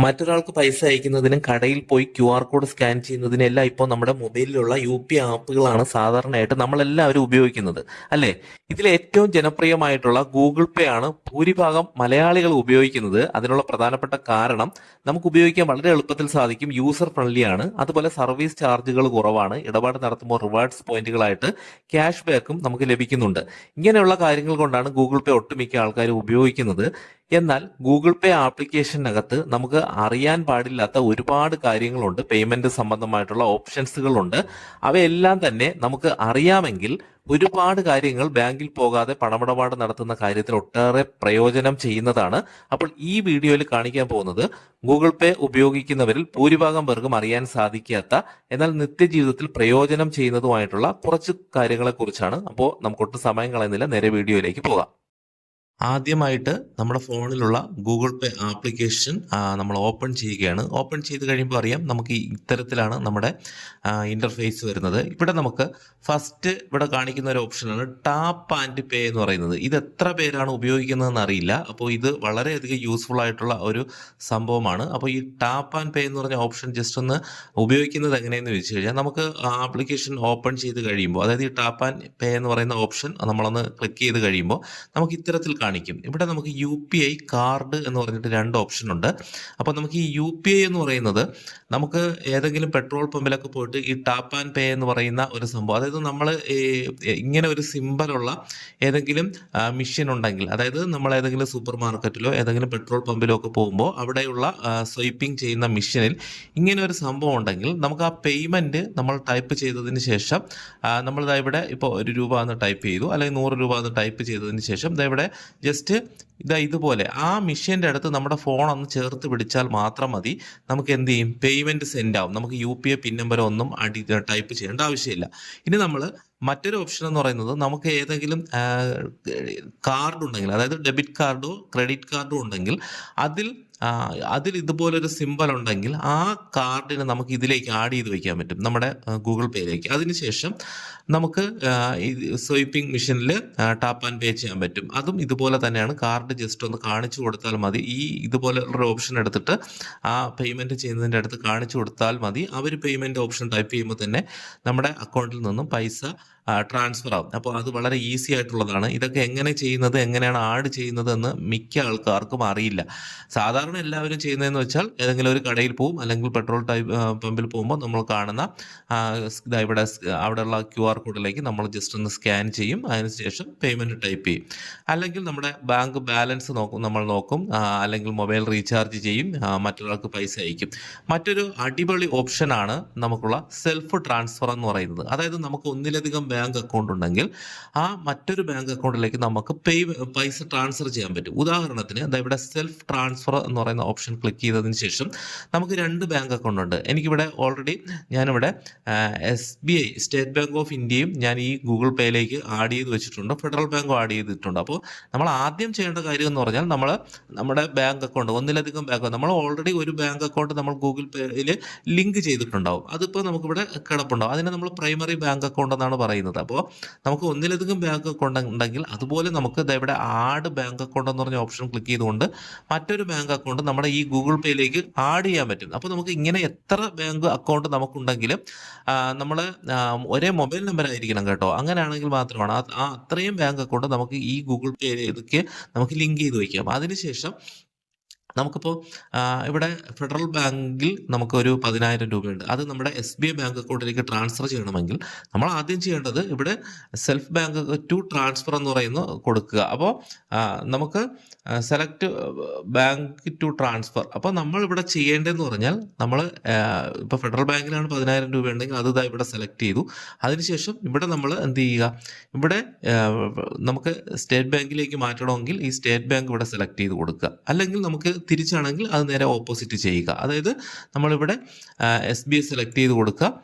മറ്റൊരാൾക്ക് പൈസ അയക്കുന്നതിനും കടയിൽ പോയി ക്യു ആർ കോഡ് സ്കാൻ ചെയ്യുന്നതിനും എല്ലാം ഇപ്പോൾ നമ്മുടെ മൊബൈലിലുള്ള യു പി ആപ്പുകളാണ് സാധാരണയായിട്ട് നമ്മളെല്ലാവരും ഉപയോഗിക്കുന്നത് അല്ലേ? ഇതിൽ ഏറ്റവും ജനപ്രിയമായിട്ടുള്ള ഗൂഗിൾ പേ ആണ് ഭൂരിഭാഗം മലയാളികൾ ഉപയോഗിക്കുന്നത്. അതിനുള്ള പ്രധാനപ്പെട്ട കാരണം നമുക്ക് ഉപയോഗിക്കാൻ വളരെ എളുപ്പത്തിൽ സാധിക്കും. യൂസർ ഫ്രണ്ട്ലി ആണ്. അതുപോലെ സർവീസ് ചാർജുകൾ കുറവാണ്. ഇടപാട് നടത്തുമ്പോൾ റിവാർഡ്സ് പോയിന്റുകളായിട്ട് ക്യാഷ് ബാക്കും നമുക്ക് ലഭിക്കുന്നുണ്ട്. ഇങ്ങനെയുള്ള കാര്യങ്ങൾ കൊണ്ടാണ് ഗൂഗിൾ പേ ഒട്ടുമിക്ക ആൾക്കാരും ഉപയോഗിക്കുന്നത്. എന്നാൽ ഗൂഗിൾ പേ ആപ്ലിക്കേഷനകത്ത് നമുക്ക് അറിയാൻ പാടില്ലാത്ത ഒരുപാട് കാര്യങ്ങളുണ്ട്. പേയ്മെന്റ് സംബന്ധമായിട്ടുള്ള ഓപ്ഷൻസുകളുണ്ട് അവയെല്ലാം തന്നെ നമുക്ക് അറിയാമെങ്കിൽ ഒരുപാട് കാര്യങ്ങൾ ബാങ്കിൽ പോകാതെ പണമിടപാട് നടത്തുന്ന കാര്യത്തിൽ ഒട്ടേറെ പ്രയോജനം ചെയ്യുന്നതാണ്. അപ്പോൾ ഈ വീഡിയോയിൽ കാണിക്കാൻ പോകുന്നത് ഗൂഗിൾ പേ ഉപയോഗിക്കുന്നവരിൽ ഭൂരിഭാഗം പേർക്കും അറിയാൻ സാധിക്കാത്ത എന്നാൽ നിത്യജീവിതത്തിൽ പ്രയോജനം ചെയ്യുന്നതുമായിട്ടുള്ള കുറച്ച് കാര്യങ്ങളെക്കുറിച്ചാണ്. അപ്പോൾ നമുക്കൊട്ടും സമയം കളയുന്നില്ല. നേരെ വീഡിയോയിലേക്ക് പോകാം. ആദ്യമായിട്ട് നമ്മുടെ ഫോണിലുള്ള ഗൂഗിൾ പേ ആപ്ലിക്കേഷൻ നമ്മൾ ഓപ്പൺ ചെയ്യുകയാണ്. ഓപ്പൺ ചെയ്ത് കഴിയുമ്പോൾ അറിയാം നമുക്ക് ഇത്തരത്തിലാണ് നമ്മുടെ ഇന്റർഫേസ് വരുന്നത്. ഇവിടെ നമുക്ക് ഫസ്റ്റ് ഇവിടെ കാണിക്കുന്ന ഒരു ഓപ്ഷനാണ് ടാപ്പ് ആൻഡ് പേ എന്ന് പറയുന്നത്. ഇത് എത്ര പേരാണ് ഉപയോഗിക്കുന്നതെന്ന് അറിയില്ല. അപ്പോൾ ഇത് വളരെയധികം യൂസ്ഫുൾ ആയിട്ടുള്ള ഒരു സംഭവമാണ്. അപ്പോൾ ഈ ടാപ്പ് ആൻഡ് പേ എന്ന് പറഞ്ഞ ഓപ്ഷൻ ജസ്റ്റ് ഒന്ന് ഉപയോഗിക്കുന്നത് എങ്ങനെയെന്ന് വെച്ച് കഴിഞ്ഞാൽ നമുക്ക് ആപ്ലിക്കേഷൻ ഓപ്പൺ ചെയ്ത് കഴിയുമ്പോൾ അതായത് ഈ ടാപ്പ് ആൻഡ് പേ എന്ന് പറയുന്ന ഓപ്ഷൻ നമ്മളൊന്ന് ക്ലിക്ക് ചെയ്ത് കഴിയുമ്പോൾ നമുക്ക് ഇത്തരത്തിൽ കാണിക്കും. ഇവിടെ നമുക്ക് യു പി ഐ കാർഡ് എന്ന് പറഞ്ഞിട്ട് രണ്ട് ഓപ്ഷൻ ഉണ്ട്. അപ്പോൾ നമുക്ക് ഈ യു പി ഐ എന്ന് പറയുന്നത് നമുക്ക് ഏതെങ്കിലും പെട്രോൾ പമ്പിലൊക്കെ പോയിട്ട് ഈ ടാപ്പ് ആൻഡ് പേ എന്ന് പറയുന്ന ഒരു സംഭവം അതായത് നമ്മൾ ഇങ്ങനെ ഒരു സിമ്പലുള്ള ഏതെങ്കിലും മിഷ്യൻ ഉണ്ടെങ്കിൽ അതായത് നമ്മൾ ഏതെങ്കിലും സൂപ്പർ മാർക്കറ്റിലോ ഏതെങ്കിലും പെട്രോൾ പമ്പിലോ ഒക്കെ പോകുമ്പോൾ അവിടെയുള്ള സ്വൈപ്പിംഗ് ചെയ്യുന്ന മിഷ്യനിൽ ഇങ്ങനെ ഒരു സംഭവം ഉണ്ടെങ്കിൽ നമുക്ക് ആ പേയ്മെന്റ് നമ്മൾ ടൈപ്പ് ചെയ്തതിന് ശേഷം നമ്മളിതാ ഇവിടെ ഇപ്പോൾ ഒരു രൂപ എന്ന് ടൈപ്പ് ചെയ്തു അല്ലെങ്കിൽ നൂറ് രൂപ എന്ന് ടൈപ്പ് ചെയ്തതിന് ശേഷം ഇവിടെ ജസ്റ്റ് ഇതാ ഇതുപോലെ ആ മിഷ്യന്റെ അടുത്ത് നമ്മുടെ ഫോൺ ഒന്ന് ചേർത്ത് പിടിച്ചാൽ മാത്രം മതി. നമുക്ക് എന്ത് ചെയ്യും? പേയ്മെന്റ് സെൻഡ് ആവും. നമുക്ക് U P I pin number ഒന്നും അടി ടൈപ്പ് ചെയ്യേണ്ട ആവശ്യമില്ല. ഇനി നമ്മൾ മറ്റൊരു ഓപ്ഷൻ എന്ന് പറയുന്നത് നമുക്ക് ഏതെങ്കിലും കാർഡ് ഉണ്ടെങ്കിൽ അതായത് ഡെബിറ്റ് കാർഡോ ക്രെഡിറ്റ് കാർഡോ ഉണ്ടെങ്കിൽ അതിൽ അതിൽ ഇതുപോലൊരു സിമ്പൽ ഉണ്ടെങ്കിൽ ആ കാർഡിനെ നമുക്ക് ഇതിലേക്ക് ആഡ് ചെയ്ത് വയ്ക്കാൻ പറ്റും. നമ്മുടെ ഗൂഗിൾ പേയിലേക്ക് അതിനുശേഷം നമുക്ക് സ്വൈപ്പിംഗ് മെഷീനിൽ ടാപ്പ് ആൻഡ് പേ ചെയ്യാൻ പറ്റും. അതും ഇതുപോലെ തന്നെയാണ്. കാർഡ് ജസ്റ്റ് ഒന്ന് കാണിച്ചു കൊടുത്താൽ മതി. ഈ ഇതുപോലെ ഒരു ഓപ്ഷൻ എടുത്തിട്ട് ആ പേയ്മെന്റ് ചെയ്യുന്നതിന്റെ അടുത്ത് കാണിച്ചു കൊടുത്താൽ മതി. അവർ പേയ്മെന്റ് ഓപ്ഷൻ ടൈപ്പ് ചെയ്യുമ്പോൾ തന്നെ നമ്മുടെ അക്കൗണ്ടിൽ നിന്നും പൈസ ട്രാൻസ്ഫർ ആവും. അപ്പോൾ അത് വളരെ ഈസി ആയിട്ടുള്ളതാണ്. ഇതൊക്കെ എങ്ങനെ ചെയ്യുന്നത് എങ്ങനെയാണ് ആഡ് ചെയ്യുന്നത് എന്ന് മിക്ക ആൾക്കാർക്കും അറിയില്ല. സാധാരണ എല്ലാവരും ചെയ്യുന്നതെന്ന് വെച്ചാൽ ഏതെങ്കിലും ഒരു കടയിൽ പോകും അല്ലെങ്കിൽ പെട്രോൾ ടൈപ്പ് പമ്പിൽ പോകുമ്പോൾ നമ്മൾ കാണുന്ന ഇവിടെ അവിടെയുള്ള ക്യു ആർ കോഡിലേക്ക് നമ്മൾ ജസ്റ്റ് ഒന്ന് സ്കാൻ ചെയ്യും. അതിനുശേഷം പേയ്മെന്റ് ടൈപ്പ് ചെയ്യും. അല്ലെങ്കിൽ നമ്മുടെ ബാങ്ക് ബാലൻസ് നോക്കും നമ്മൾ നോക്കും അല്ലെങ്കിൽ മൊബൈൽ റീചാർജ് ചെയ്യും മറ്റൊരാൾക്ക് പൈസ അയക്കും. മറ്റൊരു അടിപൊളി ഓപ്ഷനാണ് നമുക്കുള്ള സെൽഫ് ട്രാൻസ്ഫർ എന്ന് പറയുന്നത്. അതായത് നമുക്ക് ഒന്നിലധികം ബാങ്ക് അക്കൗണ്ട് ഉണ്ടെങ്കിൽ ആ മറ്റൊരു ബാങ്ക് അക്കൗണ്ടിലേക്ക് നമുക്ക് പൈസ ട്രാൻസ്ഫർ ചെയ്യാൻ പറ്റും. ഉദാഹരണത്തിന് ഇവിടെ സെൽഫ് ട്രാൻസ്ഫർ എന്ന് പറയുന്ന ഓപ്ഷൻ ക്ലിക്ക് ചെയ്തതിന് ശേഷം നമുക്ക് രണ്ട് ബാങ്ക് അക്കൗണ്ട് ഉണ്ട്. എനിക്കിവിടെ ഓൾറെഡി ഞാനിവിടെ S B I State Bank of ഇന്ത്യയും ഞാൻ ഈ ഗൂഗിൾ പേയിലേക്ക് ആഡ് ചെയ്ത് വെച്ചിട്ടുണ്ട്. ഫെഡറൽ ബാങ്കും ആഡ് ചെയ്തിട്ടുണ്ട്. അപ്പോൾ നമ്മൾ ആദ്യം ചെയ്യേണ്ട കാര്യം എന്ന് പറഞ്ഞാൽ നമ്മൾ നമ്മുടെ ബാങ്ക് അക്കൗണ്ട് ഒന്നിലധികം ബാങ്ക് നമ്മൾ ഓൾറെഡി ഒരു ബാങ്ക് അക്കൗണ്ട് നമ്മൾ ഗൂഗിൾ പേയിൽ ലിങ്ക് ചെയ്തിട്ടുണ്ടാവും. അതിപ്പോൾ നമുക്കിവിടെ കിടപ്പുണ്ടാവും. അതിനെ നമ്മൾ പ്രൈമറി ബാങ്ക് അക്കൗണ്ട് എന്നാണ് പറയുന്നത്. അപ്പോൾ നമുക്ക് ഒന്നിലധികം ബാങ്ക് അക്കൗണ്ട് ഉണ്ടെങ്കിൽ അതുപോലെ നമുക്ക് ഇവിടെ ആഡ് ബാങ്ക് അക്കൗണ്ട് എന്ന് പറഞ്ഞ ഓപ്ഷൻ ക്ലിക്ക് ചെയ്തുകൊണ്ട് മറ്റൊരു ബാങ്ക് അക്കൗണ്ട് നമ്മുടെ ഈ ഗൂഗിൾ പേയിലേക്ക് ആഡ് ചെയ്യാൻ പറ്റും അപ്പോൾ നമുക്ക് ഇങ്ങനെ എത്ര ബാങ്ക് അക്കൗണ്ട് നമുക്കുണ്ടെങ്കിലും നമ്മൾ ഒരേ മൊബൈൽ നമ്പർ ആയിരിക്കണം കേട്ടോ. അങ്ങനെയാണെങ്കിൽ മാത്രമാണ് ആ അത്രയും ബാങ്ക് അക്കൗണ്ട് നമുക്ക് ഈ ഗൂഗിൾ പേയിലേക്ക് നമുക്ക് ലിങ്ക് ചെയ്ത് വയ്ക്കാം അതിനുശേഷം നമുക്കിപ്പോൾ ഇവിടെ ഫെഡറൽ ബാങ്കിൽ നമുക്കൊരു പതിനായിരം രൂപയുണ്ട്. അത് നമ്മുടെ എസ് ബി ഐ ബാങ്ക് അക്കൗണ്ടിലേക്ക് ട്രാൻസ്ഫർ ചെയ്യണമെങ്കിൽ നമ്മൾ ആദ്യം ചെയ്യേണ്ടത് ഇവിടെ സെൽഫ് ബാങ്ക് ടു ട്രാൻസ്ഫർ എന്ന് പറയുന്നു കൊടുക്കുക. അപ്പോൾ നമുക്ക് സെലക്ട് ബാങ്ക് ടു ട്രാൻസ്ഫർ. അപ്പോൾ നമ്മൾ ഇവിടെ ചെയ്യേണ്ടതെന്ന് പറഞ്ഞാൽ നമ്മൾ ഇപ്പോൾ ഫെഡറൽ ബാങ്കിലാണ് പതിനായിരം രൂപ ഉണ്ടെങ്കിൽ അത് ഇവിടെ സെലക്ട് ചെയ്തു. അതിനുശേഷം ഇവിടെ നമ്മൾ എന്ത് ചെയ്യുക? ഇവിടെ നമുക്ക് സ്റ്റേറ്റ് ബാങ്കിലേക്ക് മാറ്റണമെങ്കിൽ ഈ സ്റ്റേറ്റ് ബാങ്ക് ഇവിടെ സെലക്ട് ചെയ്ത് കൊടുക്കുക. അല്ലെങ്കിൽ നമുക്ക് തിരിച്ചാണെങ്കിൽ അത് നേരെ ഓപ്പോസിറ്റ് ചെയ്യുക. അതായത് നമ്മളിവിടെ എസ് ബി എസ് സെലക്ട് ചെയ്ത് കൊടുക്കുക.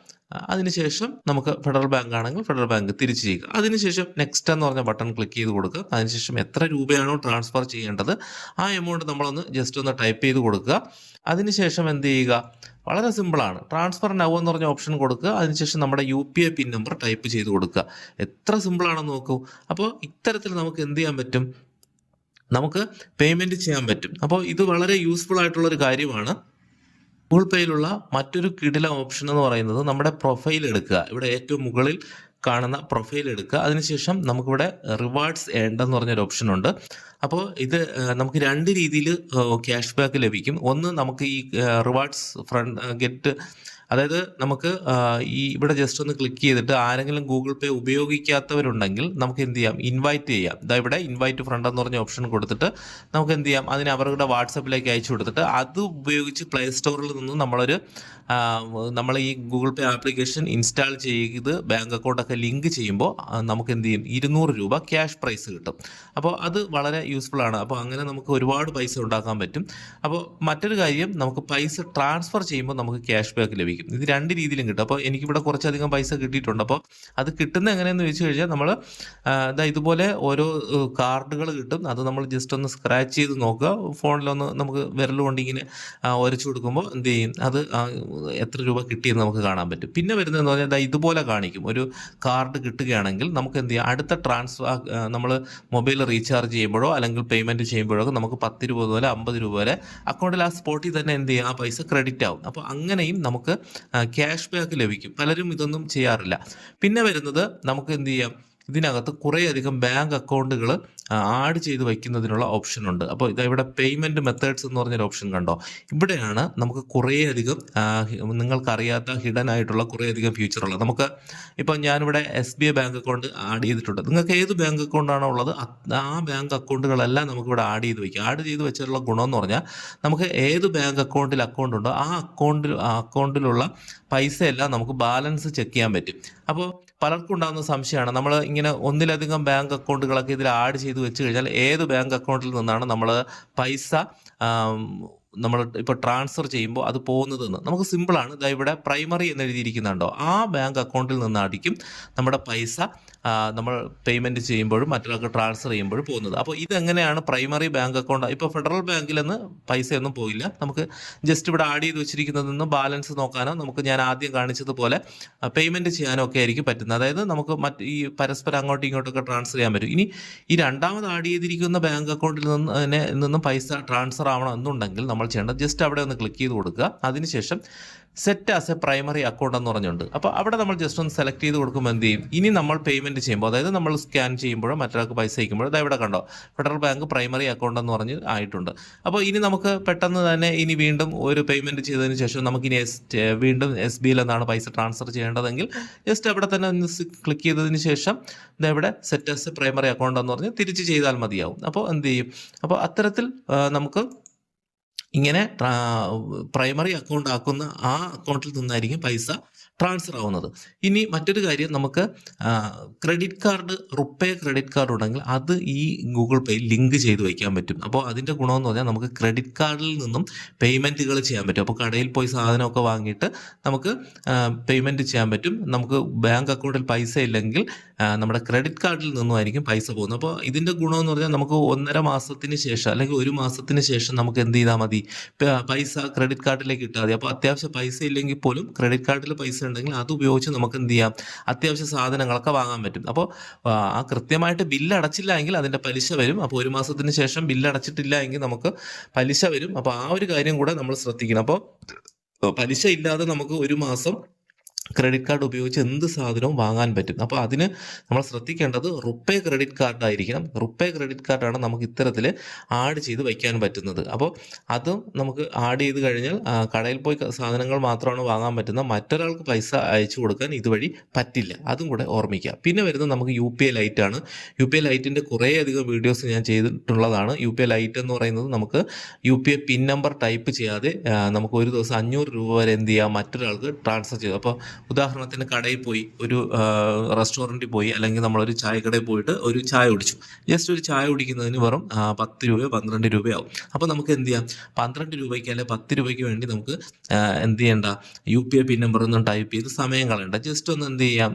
അതിനുശേഷം നമുക്ക് ഫെഡറൽ ബാങ്ക് ആണെങ്കിൽ ഫെഡറൽ ബാങ്ക് തിരിച്ച് ചെയ്യുക. അതിനുശേഷം നെക്സ്റ്റ് എന്ന് പറഞ്ഞ ബട്ടൺ ക്ലിക്ക് ചെയ്ത് കൊടുക്കുക. അതിനുശേഷം എത്ര രൂപയാണോ ട്രാൻസ്ഫർ ചെയ്യേണ്ടത് ആ എമൗണ്ട് നമ്മളൊന്ന് ജസ്റ്റ് ഒന്ന് ടൈപ്പ് ചെയ്ത് കൊടുക്കുക. അതിനുശേഷം എന്ത് ചെയ്യുക? വളരെ സിമ്പിളാണ് ട്രാൻസ്ഫർ നൗ എന്ന് പറഞ്ഞ ഓപ്ഷൻ കൊടുക്കുക. അതിനുശേഷം നമ്മുടെ U P I pin number type ചെയ്ത് കൊടുക്കുക. എത്ര സിമ്പിളാണെന്ന് നോക്കൂ. അപ്പോൾ ഇത്തരത്തിൽ നമുക്ക് എന്ത് ചെയ്യാൻ പറ്റും? നമുക്ക് പേയ്മെന്റ് ചെയ്യാൻ പറ്റും. അപ്പോൾ ഇത് വളരെ യൂസ്ഫുൾ ആയിട്ടുള്ള ഒരു കാര്യമാണ് ഗൂഗിൾ പേയിലുള്ള മറ്റൊരു കിടില ഓപ്ഷൻ എന്ന് പറയുന്നത് നമ്മുടെ പ്രൊഫൈൽ എടുക്കുക. ഇവിടെ ഏറ്റവും മുകളിൽ കാണുന്ന പ്രൊഫൈൽ എടുക്കുക. അതിനുശേഷം നമുക്കിവിടെ റിവാർഡ്സ് ഏണ്ടെന്ന് പറഞ്ഞൊരു ഓപ്ഷൻ ഉണ്ട്. അപ്പോൾ ഇത് നമുക്ക് രണ്ട് രീതിയിൽ ക്യാഷ് ബാക്ക് ലഭിക്കും. ഒന്ന് നമുക്ക് ഈ റിവാർഡ്സ് ഫ്രണ്ട് ഗെറ്റ് അതായത് നമുക്ക് ഈ ഇവിടെ ജസ്റ്റ് ഒന്ന് ക്ലിക്ക് ചെയ്തിട്ട് ആരെങ്കിലും ഗൂഗിൾ പേ ഉപയോഗിക്കാത്തവരുണ്ടെങ്കിൽ നമുക്ക് എന്ത് ചെയ്യാം? ഇൻവൈറ്റ് ചെയ്യാം. ഇതാ ഇവിടെ ഇൻവൈറ്റ് ഫ്രണ്ട് എന്ന് പറഞ്ഞ ഓപ്ഷൻ കൊടുത്തിട്ട് നമുക്ക് എന്ത് ചെയ്യാം? അതിന് അവരുടെ വാട്സപ്പിലേക്ക് അയച്ചു കൊടുത്തിട്ട് അത് ഉപയോഗിച്ച് പ്ലേ സ്റ്റോറിൽ നിന്ന് നമ്മളൊരു നമ്മൾ ഈ ഗൂഗിൾ പേ ആപ്ലിക്കേഷൻ ഇൻസ്റ്റാൾ ചെയ്ത് ബാങ്ക് അക്കൗണ്ടൊക്കെ ലിങ്ക് ചെയ്യുമ്പോൾ നമുക്ക് എന്ത് ചെയ്യും? ഇരുന്നൂറ് രൂപ ക്യാഷ് പ്രൈസ് കിട്ടും. അപ്പോൾ അത് വളരെ യൂസ്ഫുൾ ആണ്. അപ്പോൾ അങ്ങനെ നമുക്ക് ഒരുപാട് പൈസ ഉണ്ടാക്കാൻ പറ്റും. അപ്പോൾ മറ്റൊരു കാര്യം നമുക്ക് പൈസ ട്രാൻസ്ഫർ ചെയ്യുമ്പോൾ നമുക്ക് ക്യാഷ് ബാക്ക് ലഭിക്കും. ഇത് രണ്ട് രീതിയിലും കിട്ടും. അപ്പോൾ എനിക്കിവിടെ കുറച്ചധികം പൈസ കിട്ടിയിട്ടുണ്ട്. അപ്പോൾ അത് കിട്ടുന്ന എങ്ങനെയെന്ന് വെച്ച് കഴിഞ്ഞാൽ നമ്മൾ ഇതാ ഇതുപോലെ ഓരോ കാർഡുകൾ കിട്ടും. അത് നമ്മൾ ജസ്റ്റ് ഒന്ന് സ്ക്രാച്ച് ചെയ്ത് നോക്കുക. ഫോണിലൊന്ന് നമുക്ക് വിരൽ കൊണ്ട് ഇങ്ങനെ ഉരച്ചു കൊടുക്കുമ്പോൾ എന്ത് ചെയ്യും? അത് എത്ര രൂപ കിട്ടിയെന്ന് നമുക്ക് കാണാൻ പറ്റും. പിന്നെ വരുന്നതെന്ന് പറഞ്ഞാൽ ദാ ഇതുപോലെ കാണിക്കും. ഒരു കാർഡ് കിട്ടുകയാണെങ്കിൽ നമുക്ക് എന്ത് ചെയ്യാം? അടുത്ത ട്രാൻസ്ഫർ നമ്മൾ മൊബൈൽ റീചാർജ് ചെയ്യുമ്പോഴോ അല്ലെങ്കിൽ പേയ്മെന്റ് ചെയ്യുമ്പോഴോ നമുക്ക് പത്ത് രൂപ മുതൽ അമ്പത് രൂപ വരെ അക്കൗണ്ടിൽ ആ സ്പോട്ടിൽ തന്നെ എന്ത് ചെയ്യും? ആ പൈസ ക്രെഡിറ്റ് ആവും. അപ്പോൾ അങ്ങനെയും നമുക്ക് ക്യാഷ് ബാക്ക് ലഭിക്കും. പലരും ഇതൊന്നും ചെയ്യാറില്ല. പിന്നെ വരുന്നത് നമുക്ക് എന്ത് ചെയ്യാം? ഇതിനകത്ത് കുറേയധികം ബാങ്ക് അക്കൗണ്ടുകൾ ആഡ് ചെയ്ത് വയ്ക്കുന്നതിനുള്ള ഓപ്ഷൻ ഉണ്ട്. അപ്പോൾ ഇതാ ഇവിടെ പേയ്മെന്റ് മെത്തേഡ്സ് എന്ന് പറഞ്ഞൊരു ഓപ്ഷൻ കണ്ടോ? ഇവിടെയാണ് നമുക്ക് കുറേയധികം നിങ്ങൾക്കറിയാത്ത ഹിഡൻ ആയിട്ടുള്ള കുറേയധികം ഫ്യൂച്ചറുള്ളത് നമുക്ക് ഇപ്പോൾ ഞാനിവിടെ S B I bank account add ചെയ്തിട്ടുണ്ട്. നിങ്ങൾക്ക് ഏത് ബാങ്ക് അക്കൗണ്ടാണോ ഉള്ളത് ആ ബാങ്ക് അക്കൗണ്ടുകളെല്ലാം നമുക്കിവിടെ ആഡ് ചെയ്ത് വയ്ക്കാം. ആഡ് ചെയ്ത് വെച്ചിട്ടുള്ള ഗുണം എന്ന് പറഞ്ഞാൽ നമുക്ക് ഏത് ബാങ്ക് അക്കൗണ്ടിൽ അക്കൗണ്ട് ഉണ്ടോ ആ അക്കൗണ്ടിൽ അക്കൗണ്ടിലുള്ള പൈസയെല്ലാം നമുക്ക് ബാലൻസ് ചെക്ക് ചെയ്യാൻ പറ്റും. അപ്പോൾ പലർക്കും ഉണ്ടാകുന്ന സംശയമാണ്. നമ്മൾ ഇങ്ങനെ ഒന്നിലധികം ബാങ്ക് അക്കൗണ്ടുകളൊക്കെ ഇതിൽ ആഡ് ചെയ്ത് വെച്ച് കഴിഞ്ഞാൽ ഏത് ബാങ്ക് അക്കൗണ്ടിൽ നിന്നാണ് നമ്മൾ പൈസ നമ്മൾ ഇപ്പോൾ ട്രാൻസ്ഫർ ചെയ്യുമ്പോൾ അത് പോകുന്നതെന്ന്. നമുക്ക് സിമ്പിളാണ് ഇതാ ഇവിടെ പ്രൈമറി എന്ന് എഴുതിയിരിക്കുന്നുണ്ടോ? ആ ബാങ്ക് അക്കൗണ്ടിൽ നിന്നായിരിക്കും നമ്മുടെ പൈസ നമ്മൾ പേയ്മെന്റ് ചെയ്യുമ്പോഴും മറ്റൊരാൾക്ക് ട്രാൻസ്ഫർ ചെയ്യുമ്പോഴും പോകുന്നത്. അപ്പോൾ ഇതെങ്ങനെയാണ് പ്രൈമറി ബാങ്ക് അക്കൗണ്ട് ഇപ്പോൾ ഫെഡറൽ ബാങ്കിൽ നിന്ന് പൈസയൊന്നും പോയില്ല. നമുക്ക് ജസ്റ്റ് ഇവിടെ ആഡ് ചെയ്ത് വെച്ചിരിക്കുന്നതിൽ നിന്ന് ബാലൻസ് നോക്കാനോ നമുക്ക് ഞാൻ ആദ്യം കാണിച്ചതുപോലെ പേയ്മെന്റ് ചെയ്യാനോ ഒക്കെ ആയിരിക്കും പറ്റുന്നത്. അതായത് നമുക്ക് മറ്റ് ഈ പരസ്പരം അങ്ങോട്ടും ഇങ്ങോട്ടൊക്കെ ട്രാൻസ്ഫർ ചെയ്യാൻ പറ്റും. ഇനി ഈ രണ്ടാമത് ആഡ് ചെയ്തിരിക്കുന്ന ബാങ്ക് അക്കൗണ്ടിൽ നിന്ന് നിന്നും പൈസ ട്രാൻസ്ഫർ ആവണം എന്നുണ്ടെങ്കിൽ നമ്മൾ ചെയ്യേണ്ടത് ജസ്റ്റ് അവിടെ ഒന്ന് ക്ലിക്ക് ചെയ്ത് കൊടുക്കുക. അതിനുശേഷം set as a primary account എന്ന് പറഞ്ഞുണ്ട്. അപ്പോൾ അവിടെ നമ്മൾ ജസ്റ്റ് ഒന്ന് സെലക്ട് ചെയ്ത് കൊടുക്കുമ്പോൾ എന്ത് ചെയ്യും? ഇനി നമ്മൾ പേയ്മെന്റ് ചെയ്യുമ്പോൾ അതായത് നമ്മൾ സ്കാൻ ചെയ്യുമ്പോഴോ മറ്റൊരാൾക്ക് പൈസ അയക്കുമ്പോഴോ അതായത് ഇവിടെ കണ്ടോ? ഫെഡറൽ ബാങ്ക് പ്രൈമറി അക്കൗണ്ട് എന്ന് പറഞ്ഞ് ആയിട്ടുണ്ട്. അപ്പോൾ ഇനി നമുക്ക് പെട്ടെന്ന് തന്നെ ഇനി വീണ്ടും ഒരു പേയ്മെന്റ് ചെയ്തതിന് ശേഷം നമുക്ക് ഇനി എസ് വീണ്ടും എസ് ബിയിൽ എന്നാണ് പൈസ ട്രാൻസ്ഫർ ചെയ്യേണ്ടതെങ്കിൽ ജസ്റ്റ് അവിടെ തന്നെ ഒന്ന് ക്ലിക്ക് ചെയ്തതിന് ശേഷം ഇവിടെ set as a primary account എന്ന് പറഞ്ഞ് തിരിച്ച് ചെയ്താൽ മതിയാവും. അപ്പോൾ എന്ത് ചെയ്യും? അപ്പോൾ അത്തരത്തിൽ നമുക്ക് ഇങ്ങനെ പ്രൈമറി അക്കൗണ്ട് ആക്കുന്ന ആ അക്കൗണ്ടിൽ നിന്നായിരിക്കും പൈസ ട്രാൻസ്ഫർ ആവുന്നത്. ഇനി മറ്റൊരു കാര്യം നമുക്ക് credit card RuPay credit card ഉണ്ടെങ്കിൽ അത് ഈ ഗൂഗിൾ പേ ലിങ്ക് ചെയ്ത് വയ്ക്കാൻ പറ്റും. അപ്പോൾ അതിന്റെ ഗുണമെന്ന് പറഞ്ഞാൽ നമുക്ക് ക്രെഡിറ്റ് കാർഡിൽ നിന്നും പേയ്മെന്റുകൾ ചെയ്യാൻ പറ്റും. അപ്പോൾ കടയിൽ പോയി സാധനമൊക്കെ വാങ്ങിയിട്ട് നമുക്ക് പേയ്മെന്റ് ചെയ്യാൻ പറ്റും. നമുക്ക് ബാങ്ക് അക്കൗണ്ടിൽ പൈസ ഇല്ലെങ്കിൽ നമ്മുടെ ക്രെഡിറ്റ് കാർഡിൽ നിന്നുമായിരിക്കും പൈസ പോകുന്നത്. അപ്പോൾ ഇതിന്റെ ഗുണമെന്ന് പറഞ്ഞാൽ നമുക്ക് ഒന്നര മാസത്തിന് ശേഷം അല്ലെങ്കിൽ ഒരു മാസത്തിന് ശേഷം നമുക്ക് എന്ത് ചെയ്താൽ മതി. പൈസ ക്രെഡിറ്റ് കാർഡിലേക്ക് ഇട്ടാൽ മതി. അപ്പോൾ അത്യാവശ്യം പൈസ ഇല്ലെങ്കിൽ പോലും ക്രെഡിറ്റ് കാർഡിൽ പൈസ ഉണ്ടെങ്കിൽ അത് ഉപയോഗിച്ച് നമുക്ക് എന്ത് ചെയ്യാം? അത്യാവശ്യ സാധനങ്ങളൊക്കെ വാങ്ങാൻ പറ്റും. അപ്പോൾ ആ, കൃത്യമായിട്ട് ബില്ല് അടച്ചില്ല എങ്കിൽ അതിന്റെ പലിശ വരും. അപ്പോൾ ഒരു മാസത്തിന് ശേഷം ബില്ല് അടച്ചിട്ടില്ല എങ്കിൽ നമുക്ക് പലിശ വരും. അപ്പോൾ ആ ഒരു കാര്യം കൂടെ നമ്മൾ ശ്രദ്ധിക്കണം. അപ്പോൾ പലിശ ഇല്ലാതെ നമുക്ക് ഒരു മാസം ക്രെഡിറ്റ് കാർഡ് ഉപയോഗിച്ച് എന്ത് സാധനവും വാങ്ങാൻ പറ്റും. അപ്പോൾ അതിന് നമ്മൾ ശ്രദ്ധിക്കേണ്ടത് റുപ്പേ ക്രെഡിറ്റ് കാർഡായിരിക്കണം റുപ്പേ ക്രെഡിറ്റ് കാർഡാണ് നമുക്ക് ഇത്തരത്തിൽ ആഡ് ചെയ്ത് വയ്ക്കാൻ പറ്റുന്നത്. അപ്പോൾ അതും നമുക്ക് ആഡ് ചെയ്ത് കഴിഞ്ഞാൽ കടയിൽ പോയി സാധനങ്ങൾ മാത്രമാണ് വാങ്ങാൻ പറ്റുന്നത് മറ്റൊരാൾക്ക് പൈസ അയച്ചു കൊടുക്കാൻ ഇതുവഴി പറ്റില്ല. അതും കൂടെ ഓർമ്മിക്കുക. പിന്നെ വരുന്നത് നമുക്ക് യു പി ഐ ലൈറ്റ് ആണ്. യു പി ഐ ലൈറ്റിന്റെ കുറേയധികം വീഡിയോസ് ഞാൻ ചെയ്തിട്ടുള്ളതാണ്. യു പി ഐ ലൈറ്റ് എന്ന് പറയുന്നത് നമുക്ക് U P I pin number type ചെയ്യാതെ നമുക്ക് ഒരു ദിവസം അഞ്ഞൂറ് രൂപ വരെ എന്ത് ചെയ്യാം? മറ്റൊരാൾക്ക് ട്രാൻസ്ഫർ ചെയ്തു. അപ്പോൾ ഉദാഹരണത്തിന് കടയിൽ പോയി ഒരു റെസ്റ്റോറന്റിൽ പോയി അല്ലെങ്കിൽ നമ്മളൊരു ചായക്കടയിൽ പോയിട്ട് ഒരു ചായ കുടിച്ചു. ജസ്റ്റ് ഒരു ചായ കുടിക്കുന്നതിന് വെറും പത്ത് രൂപയോ പന്ത്രണ്ട് രൂപയാവും അപ്പോൾ നമുക്ക് എന്ത് ചെയ്യാം? പന്ത്രണ്ട് രൂപയ്ക്ക് അല്ലെങ്കിൽ പത്ത് രൂപയ്ക്ക് വേണ്ടി നമുക്ക് എന്ത് ചെയ്യണ്ട? U P I pin number ഒന്നും ടൈപ്പ് ചെയ്ത് സമയം കളയണ്ട. ജസ്റ്റ് ഒന്ന് എന്ത് ചെയ്യാം?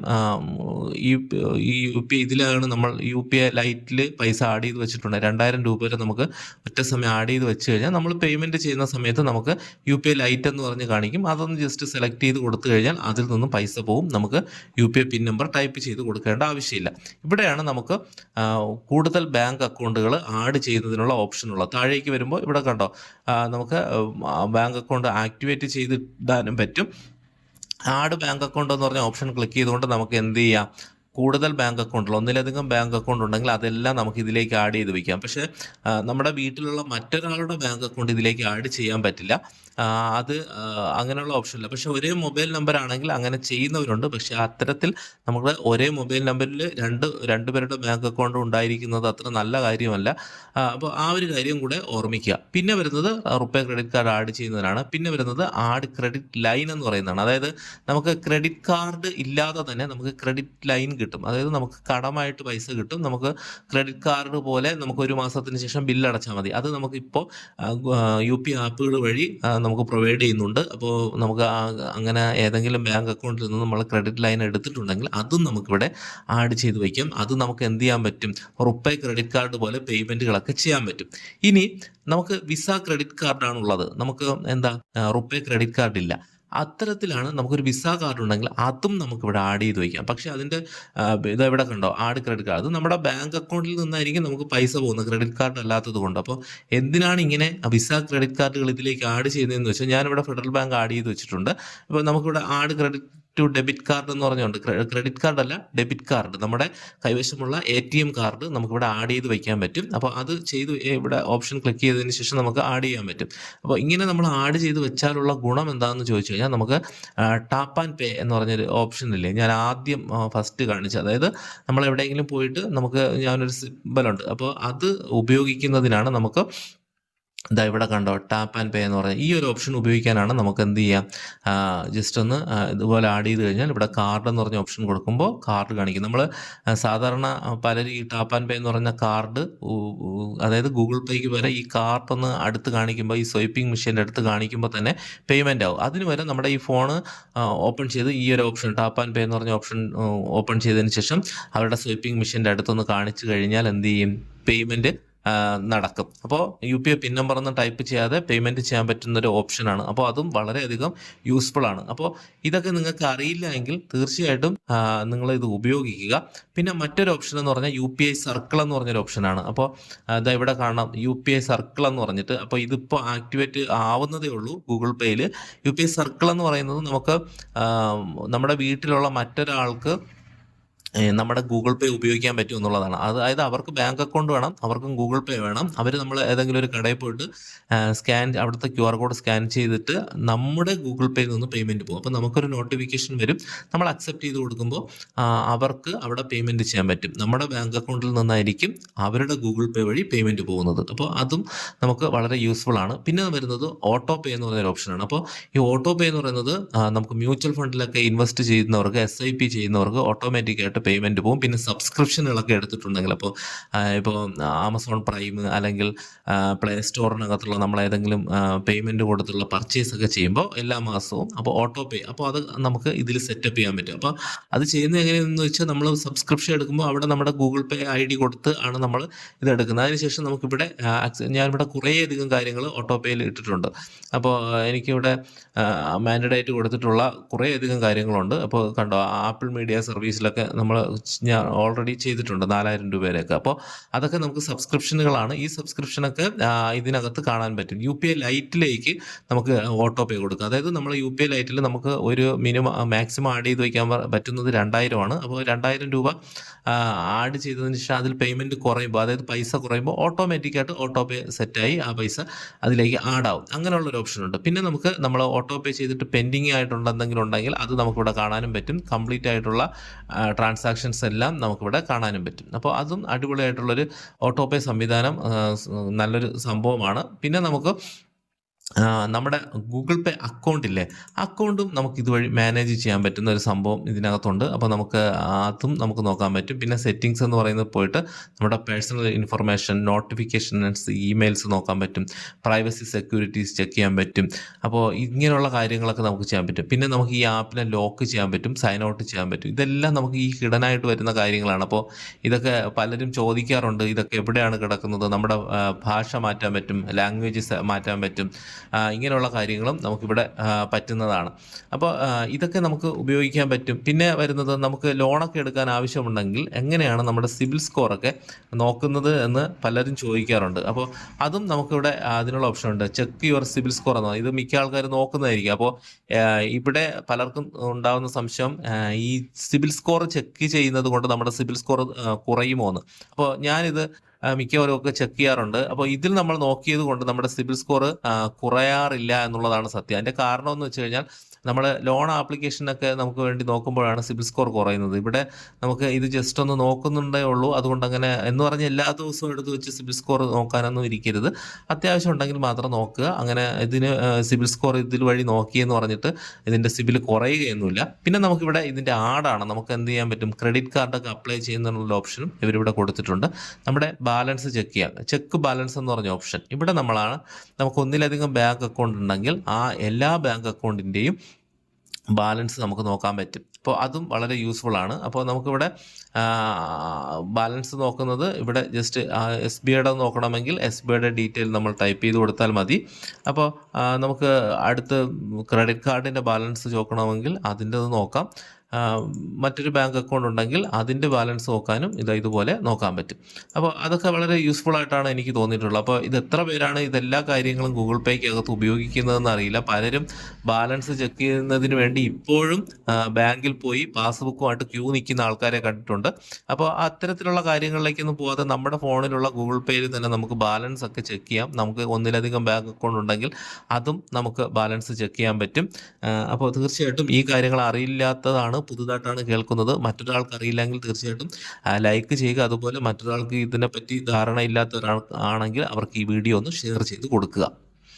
ഈ യു പി ഐ ഇതിലാണ് നമ്മൾ യു പി ഐ ലൈറ്റിൽ പൈസ ആഡ് ചെയ്ത് വെച്ചിട്ടുണ്ട്. രണ്ടായിരം രൂപ വരെ നമുക്ക് ഒറ്റ സമയം ആഡ് ചെയ്ത് വെച്ച് കഴിഞ്ഞാൽ നമ്മൾ പേയ്മെന്റ് ചെയ്യുന്ന സമയത്ത് നമുക്ക് യു പി ഐ ലൈറ്റ് എന്ന് പറഞ്ഞ് കാണിക്കും. അതൊന്ന് ജസ്റ്റ് സെലക്ട് ചെയ്ത് കൊടുത്തു കഴിഞ്ഞാൽ അതിൽ നിന്നും പൈസ പോവും. നമുക്ക് U P I pin number type ചെയ്ത് കൊടുക്കേണ്ട ആവശ്യമില്ല. ഇവിടെയാണ് നമുക്ക് കൂടുതൽ ബാങ്ക് അക്കൗണ്ടുകൾ ആഡ് ചെയ്യുന്നതിനുള്ള ഓപ്ഷൻ ഉള്ളത്. താഴേക്ക് വരുമ്പോൾ ഇവിടെ കണ്ടോ നമുക്ക് ബാങ്ക് അക്കൗണ്ട് ആക്ടിവേറ്റ് ചെയ്തിടാനും പറ്റും. ആഡ് ബാങ്ക് അക്കൗണ്ട് എന്ന് പറഞ്ഞ ഓപ്ഷൻ ക്ലിക്ക് ചെയ്തുകൊണ്ട് നമുക്ക് എന്ത് ചെയ്യാം? കൂടുതൽ ബാങ്ക് അക്കൗണ്ടുകൾ ഒന്നിലധികം ബാങ്ക് അക്കൗണ്ട് ഉണ്ടെങ്കിൽ അതെല്ലാം നമുക്ക് ഇതിലേക്ക് ആഡ് ചെയ്ത് വയ്ക്കാം പക്ഷേ നമ്മുടെ വീട്ടിലുള്ള മറ്റൊരാളുടെ ബാങ്ക് അക്കൗണ്ട് ഇതിലേക്ക് ആഡ് ചെയ്യാൻ പറ്റില്ല. അത് അങ്ങനെയുള്ള ഓപ്ഷൻ ഇല്ല. പക്ഷേ ഒരേ മൊബൈൽ നമ്പർ ആണെങ്കിൽ അങ്ങനെ ചെയ്യുന്നവരുണ്ട്. പക്ഷേ അത്തരത്തിൽ നമ്മൾ ഒരേ മൊബൈൽ നമ്പറിൽ രണ്ട് രണ്ടുപേരുടെ ബാങ്ക് അക്കൗണ്ട് ഉണ്ടായിരിക്കുന്നത് അത്ര നല്ല കാര്യമല്ല. അപ്പോൾ ആ ഒരു കാര്യം കൂടെ ഓർമ്മിക്കുക. പിന്നെ വരുന്നത് റുപ്പേ ക്രെഡിറ്റ് കാർഡ് ആഡ് ചെയ്യുന്നതിനാണ് പിന്നെ വരുന്നത് ആഡ് ക്രെഡിറ്റ് ലൈൻ എന്ന് പറയുന്നതാണ്. അതായത് നമുക്ക് ക്രെഡിറ്റ് കാർഡ് ഇല്ലാതെ തന്നെ നമുക്ക് ക്രെഡിറ്റ് ലൈൻ കിട്ടും. അതായത് നമുക്ക് കടമായിട്ട് പൈസ കിട്ടും. നമുക്ക് ക്രെഡിറ്റ് കാർഡ് പോലെ നമുക്ക് ഒരു മാസത്തിന് ശേഷം ബില്ല് അടച്ചാൽ മതി. അത് നമുക്കിപ്പോൾ യു പി ആപ്പുകൾ വഴി നമുക്ക് പ്രൊവൈഡ് ചെയ്യുന്നുണ്ട്. അപ്പോൾ നമുക്ക് അങ്ങനെ ഏതെങ്കിലും ബാങ്ക് അക്കൗണ്ടിൽ നിന്ന് നമ്മൾ ക്രെഡിറ്റ് ലൈൻ എടുത്തിട്ടുണ്ടെങ്കിൽ അതും നമുക്കിവിടെ ആഡ് ചെയ്ത് വയ്ക്കാം. അത് നമുക്ക് എന്ത് ചെയ്യാൻ പറ്റും? റുപ്പേ ക്രെഡിറ്റ് കാർഡ് പോലെ പേയ്മെന്റുകളൊക്കെ ചെയ്യാൻ പറ്റും. ഇനി നമുക്ക് വിസ ക്രെഡിറ്റ് കാർഡാണുള്ളത് നമുക്ക് എന്താ റുപ്പേ ക്രെഡിറ്റ് കാർഡ് ഇല്ല. അത്തരത്തിലാണ് നമുക്കൊരു വിസ കാർഡ് ഉണ്ടെങ്കിൽ അതും നമുക്ക് ഇവിടെ ആഡ് ചെയ്ത് വയ്ക്കാം പക്ഷേ അതിന്റെ ഇത് എവിടെ കണ്ടോ? ആഡ് ക്രെഡിറ്റ് കാർഡ് അത് നമ്മുടെ ബാങ്ക് അക്കൗണ്ടിൽ നിന്നായിരിക്കും നമുക്ക് പൈസ പോകുന്നത്. ക്രെഡിറ്റ് കാർഡ് അല്ലാത്തത് കൊണ്ട്. അപ്പോൾ എന്തിനാണ് ഇങ്ങനെ വിസ ക്രെഡിറ്റ് കാർഡുകൾ ഇതിലേക്ക് ആഡ് ചെയ്യുന്നതെന്ന് വെച്ചാൽ ഞാനിവിടെ ഫെഡറൽ ബാങ്ക് ആഡ് ചെയ്ത് വെച്ചിട്ടുണ്ട്. അപ്പോൾ നമുക്കിവിടെ add credit to debit card എന്ന് പറഞ്ഞുകൊണ്ട് ക്രെഡിറ്റ് കാർഡ് അല്ല ഡെബിറ്റ് കാർഡ് നമ്മുടെ കൈവശമുള്ള എ ടി എം കാർഡ് നമുക്കിവിടെ ആഡ് ചെയ്ത് വയ്ക്കാൻ പറ്റും. അപ്പോൾ അത് ചെയ്ത് ഇവിടെ ഓപ്ഷൻ ക്ലിക്ക് ചെയ്തതിന് ശേഷം നമുക്ക് ആഡ് ചെയ്യാൻ പറ്റും. അപ്പോൾ ഇങ്ങനെ നമ്മൾ ആഡ് ചെയ്ത് വെച്ചാലുള്ള ഗുണം എന്താണെന്ന് ചോദിച്ചു കഴിഞ്ഞാൽ നമുക്ക് ടാപ്പ് ആൻഡ് പേ എന്ന് പറഞ്ഞൊരു ഓപ്ഷൻ ഇല്ലേ? ഞാൻ ആദ്യം ഫസ്റ്റ് കാണിച്ചു അതായത് നമ്മൾ എവിടെയെങ്കിലും പോയിട്ട് നമുക്ക് ഞാനൊരു സിമ്പലുണ്ട് അപ്പോൾ അത് ഉപയോഗിക്കുന്നതിനാണ് നമുക്ക് ഇതാ ഇവിടെ കണ്ടോ ടാപ്പ് ആൻഡ് പേ എന്ന് പറഞ്ഞ ഈ ഒരു ഓപ്ഷൻ ഉപയോഗിക്കാനാണ് നമുക്ക് എന്ത് ചെയ്യാം? ജസ്റ്റ് ഒന്ന് ഇതുപോലെ ആഡ് ചെയ്ത് കഴിഞ്ഞാൽ ഇവിടെ കാർഡ് എന്ന് പറഞ്ഞ ഓപ്ഷൻ കൊടുക്കുമ്പോൾ കാർഡ് കാണിക്കും. നമ്മൾ സാധാരണ പലരും ഈ ടാപ്പ് ആൻഡ് പേ എന്ന് പറഞ്ഞ കാർഡ് അതായത് ഗൂഗിൾ പേക്ക് വരെ ഈ കാർഡ് ഒന്ന് അടുത്ത് കാണിക്കുമ്പോൾ ഈ സ്വൈപ്പിംഗ് മെഷീന്റെ അടുത്ത് കാണിക്കുമ്പോൾ തന്നെ പേയ്മെന്റ് ആവും. അതിന് വരെ നമ്മുടെ ഈ ഫോണ് ഓപ്പൺ ചെയ്ത് ഈ ഒരു ഓപ്ഷൻ ടാപ്പ് ആൻഡ് പേ എന്ന് പറഞ്ഞ ഓപ്ഷൻ ഓപ്പൺ ചെയ്തതിന് ശേഷം അവരുടെ സ്വൈപ്പിംഗ് മെഷീന്റെ അടുത്തൊന്ന് കാണിച്ചു കഴിഞ്ഞാൽ എന്ത് ചെയ്യും? പേയ്മെന്റ് നടക്കും. അപ്പോൾ U P I pin number ഒന്നും ടൈപ്പ് ചെയ്യാതെ പേയ്മെന്റ് ചെയ്യാൻ പറ്റുന്ന ഒരു ഓപ്ഷനാണ്. അപ്പോൾ അതും വളരെയധികം യൂസ്ഫുൾ ആണ്. അപ്പോൾ ഇതൊക്കെ നിങ്ങൾക്ക് അറിയില്ല എങ്കിൽ തീർച്ചയായിട്ടും നിങ്ങൾ ഇത് ഉപയോഗിക്കുക. പിന്നെ മറ്റൊരു ഓപ്ഷൻ എന്ന് പറഞ്ഞാൽ യു പി ഐ സർക്കിൾ എന്ന് പറഞ്ഞൊരു ഓപ്ഷനാണ് അപ്പോൾ അതാ ഇവിടെ കാണാം. യു പി ഐ സർക്കിൾ എന്ന് പറഞ്ഞിട്ട്. അപ്പോൾ ഇതിപ്പോൾ ആക്ടിവേറ്റ് ആവുന്നതേ ഉള്ളൂ ഗൂഗിൾ പേയിൽ യു പി ഐ സർക്കിൾ എന്ന് പറയുന്നത് നമുക്ക് നമ്മുടെ വീട്ടിലുള്ള മറ്റൊരാൾക്ക് നമ്മുടെ ഗൂഗിൾ പേ ഉപയോഗിക്കാൻ പറ്റും എന്നുള്ളതാണ്. അതായത് അവർക്ക് ബാങ്ക് അക്കൗണ്ട് വേണം അവർക്കും ഗൂഗിൾ പേ വേണം. അവർ നമ്മൾ ഏതെങ്കിലും ഒരു കടയിൽ പോയിട്ട് സ്കാൻ അവിടുത്തെ ക്യു ആർ കോഡ് സ്കാൻ ചെയ്തിട്ട് നമ്മുടെ ഗൂഗിൾ പേയിൽ നിന്ന് പേയ്മെന്റ് പോകും. അപ്പോൾ നമുക്കൊരു നോട്ടിഫിക്കേഷൻ വരും. നമ്മൾ അക്സെപ്റ്റ് ചെയ്ത് കൊടുക്കുമ്പോൾ അവർക്ക് അവിടെ പേയ്മെന്റ് ചെയ്യാൻ പറ്റും. നമ്മുടെ ബാങ്ക് അക്കൗണ്ടിൽ നിന്നായിരിക്കും അവരുടെ ഗൂഗിൾ പേ വഴി പേയ്മെന്റ് പോകുന്നത്. അപ്പോൾ അതും നമുക്ക് വളരെ യൂസ്ഫുൾ ആണ്. പിന്നെ വരുന്നത് ഓട്ടോ പേ എന്ന് പറയുന്ന ഓപ്ഷനാണ്. അപ്പോൾ ഈ ഓട്ടോ പേ എന്ന് പറയുന്നത് നമുക്ക് മ്യൂച്വൽ ഫണ്ടിലൊക്കെ ഇൻവെസ്റ്റ് ചെയ്യുന്നവർക്ക് എസ് ഐ പി ചെയ്യുന്നവർക്ക് ഓട്ടോമാറ്റിക് ആയിട്ട് പേയ്മെന്റ് പോകും. പിന്നെ സബ്സ്ക്രിപ്ഷനുകളൊക്കെ എടുത്തിട്ടുണ്ടെങ്കിൽ അപ്പോൾ ഇപ്പോൾ ആമസോൺ പ്രൈം അല്ലെങ്കിൽ പ്ലേ സ്റ്റോറിനകത്തുള്ള നമ്മൾ ഏതെങ്കിലും പേയ്മെന്റ് കൊടുത്തുള്ള പർച്ചേസ് ഒക്കെ ചെയ്യുമ്പോൾ എല്ലാ മാസവും അപ്പോൾ ഓട്ടോ പേ അപ്പോൾ അത് നമുക്ക് ഇതിൽ സെറ്റപ്പ് ചെയ്യാൻ പറ്റും. അപ്പോൾ അത് ചെയ്യുന്നത് എങ്ങനെയാണെന്ന് വെച്ചാൽ നമ്മൾ സബ്സ്ക്രിപ്ഷൻ എടുക്കുമ്പോൾ അവിടെ നമ്മുടെ ഗൂഗിൾ പേ ഐ ഡി കൊടുത്ത് ആണ് നമ്മൾ ഇത് എടുക്കുന്നത്. അതിനുശേഷം നമുക്കിവിടെ ഞാനിവിടെ കുറേയധികം കാര്യങ്ങൾ ഓട്ടോ പേയിൽ ഇട്ടിട്ടുണ്ട്. അപ്പോൾ എനിക്കിവിടെ മാൻഡേറ്റ് കൊടുത്തിട്ടുള്ള കുറേയധികം കാര്യങ്ങളുണ്ട്. അപ്പോൾ കണ്ടോ ആപ്പിൾ മീഡിയ സർവീസിലൊക്കെ നമ്മൾ ഞാൻ ഓൾറെഡി ചെയ്തിട്ടുണ്ട് നാലായിരം രൂപയിലൊക്കെ അപ്പോൾ അതൊക്കെ നമുക്ക് സബ്സ്ക്രിപ്ഷനുകളാണ് ഈ സബ്സ്ക്രിപ്ഷനൊക്കെ ഇതിനകത്ത് കാണാൻ പറ്റും. യു പി ഐ ലൈറ്റിലേക്ക് നമുക്ക് ഓട്ടോ പേ കൊടുക്കുക അതായത് നമ്മൾ യു പി ഐ ലൈറ്റിൽ നമുക്ക് ഒരു മിനിമം മാക്സിമം ആഡ് ചെയ്ത് വയ്ക്കാൻ പറ്റുന്നത് രണ്ടായിരമാണ്. അപ്പോൾ രണ്ടായിരം രൂപ ആഡ് ചെയ്തതിന് ശേഷം അതിൽ പേയ്മെന്റ് കുറയുമ്പോൾ അതായത് പൈസ കുറയുമ്പോൾ ഓട്ടോമാറ്റിക്കായിട്ട് ഓട്ടോ പേ സെറ്റായി ആ പൈസ അതിലേക്ക് ആഡ് ആവും. അങ്ങനെയുള്ള ഒരു ഓപ്ഷൻ ഉണ്ട്. പിന്നെ നമുക്ക് നമ്മൾ ഓട്ടോ പേ ചെയ്തിട്ട് പെൻഡിങ് ആയിട്ടുള്ള എന്തെങ്കിലും ഉണ്ടെങ്കിൽ അത് നമുക്കിവിടെ കാണാനും പറ്റും. കംപ്ലീറ്റ് ആയിട്ടുള്ള ട്രാൻസാക്ഷൻസ് എല്ലാം നമുക്കിവിടെ കാണാനും പറ്റും. അപ്പോൾ അതും അടിപൊളിയായിട്ടുള്ളൊരു ഓട്ടോ പേ സംവിധാനം നല്ലൊരു സംഭവമാണ്. പിന്നെ നമുക്ക് നമ്മുടെ ഗൂഗിൾ പേ അക്കൗണ്ട് ഇല്ലേ? അക്കൗണ്ടും നമുക്ക് ഇതുവഴി മാനേജ് ചെയ്യാൻ പറ്റുന്ന ഒരു സംഭവം ഇതിനകത്തുണ്ട്. അപ്പോൾ നമുക്ക് അതും നമുക്ക് നോക്കാൻ പറ്റും. പിന്നെ സെറ്റിങ്സ് എന്ന് പറയുന്നത് പോയിട്ട് നമ്മുടെ പേഴ്സണൽ ഇൻഫർമേഷൻ നോട്ടിഫിക്കേഷൻസ് ഇമെയിൽസ് നോക്കാൻ പറ്റും. പ്രൈവസി സെക്യൂരിറ്റീസ് ചെക്ക് ചെയ്യാൻ പറ്റും. അപ്പോൾ ഇങ്ങനെയുള്ള കാര്യങ്ങളൊക്കെ നമുക്ക് ചെയ്യാൻ പറ്റും. പിന്നെ നമുക്ക് ഈ ആപ്പിനെ ലോക്ക് ചെയ്യാൻ പറ്റും സൈൻ ഔട്ട് ചെയ്യാൻ പറ്റും. ഇതെല്ലാം നമുക്ക് ഈ ഹിഡനായിട്ട് വരുന്ന കാര്യങ്ങളാണ്. അപ്പോൾ ഇതൊക്കെ പലരും ചോദിക്കാറുണ്ട്. ഇതൊക്കെ എവിടെയാണ് കിടക്കുന്നത്? നമ്മുടെ ഭാഷ മാറ്റാൻ പറ്റും ലാംഗ്വേജസ് മാറ്റാൻ പറ്റും. ഇങ്ങനെയുള്ള കാര്യങ്ങളും നമുക്കിവിടെ പറ്റുന്നതാണ്. അപ്പോൾ ഇതൊക്കെ നമുക്ക് ഉപയോഗിക്കാൻ പറ്റും. പിന്നെ വരുന്നത് നമുക്ക് ലോണൊക്കെ എടുക്കാൻ ആവശ്യമുണ്ടെങ്കിൽ എങ്ങനെയാണ് നമ്മുടെ സിബിൽ സ്കോറൊക്കെ നോക്കുന്നത് എന്ന് പലരും ചോദിക്കാറുണ്ട്. അപ്പോൾ അതും നമുക്കിവിടെ അതിനുള്ള ഓപ്ഷൻ ഉണ്ട് ചെക്ക് യുവർ സിബിൽ സ്കോർ എന്ന് ഇത് മിക്ക ആൾക്കാർ നോക്കുന്നതായിരിക്കും. അപ്പോൾ ഇവിടെ പലർക്കും ഉണ്ടാകുന്ന സംശയം ഈ സിബിൽ സ്കോർ ചെക്ക് ചെയ്യുന്നത് കൊണ്ട് നമ്മുടെ സിബിൽ സ്കോർ കുറയുമോ എന്ന് അപ്പോൾ ഞാനിത് ആ, മിക്കവരും ഒക്കെ ചെക്ക് ചെയ്യാറുണ്ട്. അപ്പോൾ ഇതിൽ നമ്മൾ നോക്കിയത് കൊണ്ട് നമ്മുടെ സിബിൽ സ്കോർ കുറയാറില്ല എന്നുള്ളതാണ് സത്യം. അതിന്റെ കാരണം എന്ന് വെച്ച് കഴിഞ്ഞാൽ നമ്മൾ ലോൺ ആപ്ലിക്കേഷനൊക്കെ നമുക്ക് വേണ്ടി നോക്കുമ്പോഴാണ് സിബിൽ സ്കോർ കുറയുന്നത്. ഇവിടെ നമുക്ക് ഇത് ജസ്റ്റ് ഒന്ന് നോക്കുന്നുണ്ടേ ഉള്ളൂ. അതുകൊണ്ട് അങ്ങനെ എന്ന് പറഞ്ഞ് എല്ലാ ദിവസവും എടുത്ത് വെച്ച് സിബിൽ സ്കോർ നോക്കാനൊന്നും ഇരിക്കരുത്. അത്യാവശ്യം ഉണ്ടെങ്കിൽ മാത്രം നോക്കുക. അങ്ങനെ ഇതിന് സിബിൽ സ്കോർ ഇതിൽ വഴി നോക്കിയെന്ന് പറഞ്ഞിട്ട് ഇതിന്റെ സിബിൽ കുറയുകയൊന്നുമില്ല. പിന്നെ നമുക്കിവിടെ ഇതിന്റെ ആടാണ് നമുക്ക് എന്ത് ചെയ്യാൻ പറ്റും? ക്രെഡിറ്റ് കാർഡൊക്കെ അപ്ലൈ ചെയ്യുന്നതിനുള്ള ഓപ്ഷനും ഇവരിവിടെ കൊടുത്തിട്ടുണ്ട്. നമ്മുടെ ബാലൻസ് ചെക്ക് ചെയ്യാം. ചെക്ക് ബാലൻസ് എന്ന് പറഞ്ഞ ഓപ്ഷൻ. ഇവിടെ നമ്മളാണ് നമുക്ക് ഒന്നിലധികം ബാങ്ക് അക്കൗണ്ട് ഉണ്ടെങ്കിൽ ആ എല്ലാ ബാങ്ക് അക്കൗണ്ടിന്റെയും ബാലൻസ് നമുക്ക് നോക്കാൻ പറ്റും. അപ്പോൾ അതും വളരെ യൂസ്ഫുൾ ആണ്. അപ്പോൾ നമുക്കിവിടെ ബാലൻസ് നോക്കുന്നത് ഇവിടെ ജസ്റ്റ് എസ് ബി ഐയുടെ നോക്കണമെങ്കിൽ എസ് ബി ഐയുടെ ഡീറ്റെയിൽ നമ്മൾ ടൈപ്പ് ചെയ്ത് കൊടുത്താൽ മതി. അപ്പോൾ നമുക്ക് അടുത്ത് ക്രെഡിറ്റ് കാർഡിന്റെ ബാലൻസ് നോക്കണമെങ്കിൽ അതിന്റെ നോക്കാം. മറ്റൊരു ബാങ്ക് അക്കൗണ്ട് ഉണ്ടെങ്കിൽ അതിന്റെ ബാലൻസ് നോക്കാനും ഇത് ഇതുപോലെ നോക്കാൻ പറ്റും. അപ്പോൾ അതൊക്കെ വളരെ യൂസ്ഫുൾ ആയിട്ടാണ് എനിക്ക് തോന്നിയിട്ടുള്ളത്. അപ്പോൾ ഇത് എത്ര പേരാണ് ഇതെല്ലാ കാര്യങ്ങളും ഗൂഗിൾ പേയ്ക്ക് അകത്ത് ഉപയോഗിക്കുന്നതെന്ന് അറിയില്ല. പലരും ബാലൻസ് ചെക്ക് ചെയ്യുന്നതിന് വേണ്ടി ഇപ്പോഴും ബാങ്കിൽ പോയി പാസ്ബുക്കുമായിട്ട് ക്യൂ നിൽക്കുന്ന ആൾക്കാരെ കണ്ടിട്ടുണ്ട്. അപ്പോൾ അത്തരത്തിലുള്ള കാര്യങ്ങളിലേക്കൊന്നും പോകാതെ നമ്മുടെ ഫോണിലുള്ള ഗൂഗിൾ പേയിൽ തന്നെ നമുക്ക് ബാലൻസ് ഒക്കെ ചെക്ക് ചെയ്യാം. നമുക്ക് ഒന്നിലധികം ബാങ്ക് അക്കൗണ്ട് ഉണ്ടെങ്കിൽ അതും നമുക്ക് ബാലൻസ് ചെക്ക് ചെയ്യാൻ പറ്റും. അപ്പോൾ തീർച്ചയായിട്ടും ഈ കാര്യങ്ങൾ അറിയില്ലാത്തതാണ് പുതുതായിട്ടാണ് കേൾക്കുന്നത്. മറ്റൊരാൾക്ക് അറിയില്ലെങ്കിൽ തീർച്ചയായിട്ടും ലൈക്ക് ചെയ്യുക. അതുപോലെ മറ്റൊരാൾക്ക് ഇതിനെപ്പറ്റി ധാരണ ആണെങ്കിൽ അവർക്ക് ഈ വീഡിയോ ഒന്ന് ഷെയർ ചെയ്ത് കൊടുക്കുക.